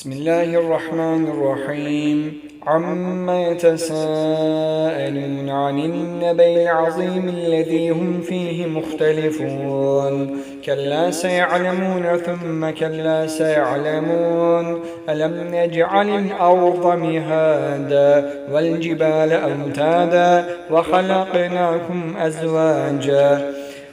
بسم الله الرحمن الرحيم. عم يتساءلون عن النبي العظيم الذي هم فيه مختلفون. كلا سيعلمون ثم كلا سيعلمون. ألم نجعل الأرض مهادا والجبال أوتادا وخلقناكم أزواجا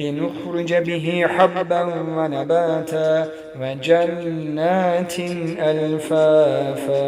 لنخرج به حبا ونباتا وجنات ألفافا.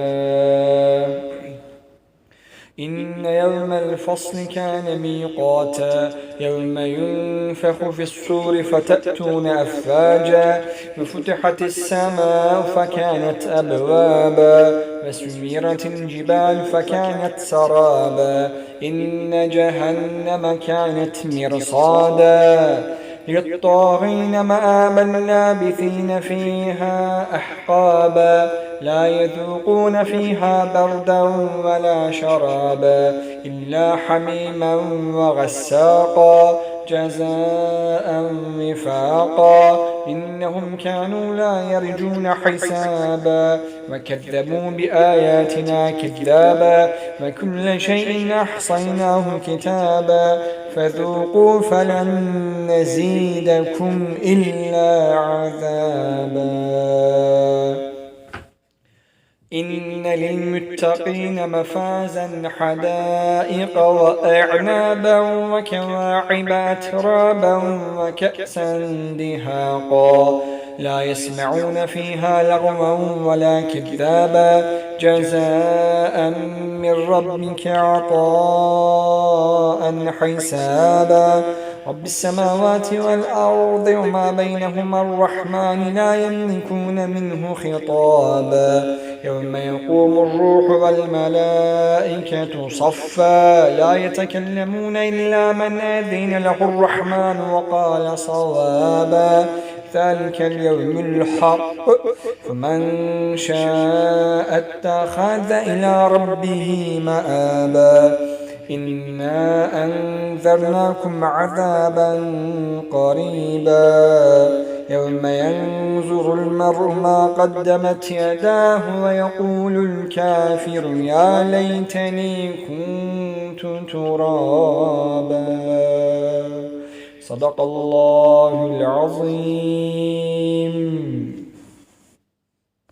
إن يوم الفصل كان ميقاتا يوم ينفخ في الصور فتأتون أفواجا. وفتحت السماء فكانت أبوابا. وسميرت الجبال فكانت سرابا إن جهنم كانت مرصادا. للطاغين مآبا لابثين فيها أحقابا لا يذوقون فيها بردا ولا شرابا إلا حميما وغساقا. جزاء وفاقا. إنهم كانوا لا يرجون حسابا. وكذبوا بآياتنا كذابا. وكل شيء أحصيناه كتابا. فذوقوا فلن نزيدكم إلا عذابا. للمتقين مفازا حدائق وأعنابا وكواعب أترابا وكأسا دهاقا. لا يسمعون فيها لغوا ولا كذابا. جزاء من ربك عطاء حسابا. رب السماوات والأرض وما بينهما الرحمن لا يملكون منه خطابا. يوم يقوم الروح والملائكة صفا. لا يتكلمون إلا من أذن له الرحمن وقال صوابا. ذلك اليوم الحق. فمن شاء اتخذ إلى ربه مآبا. إنا أنذرناكم عذابا قريبا يوم ينظر المرء ما قدمت يداه ويقول الكافر يا ليتني كنت ترابا صدق الله العظيم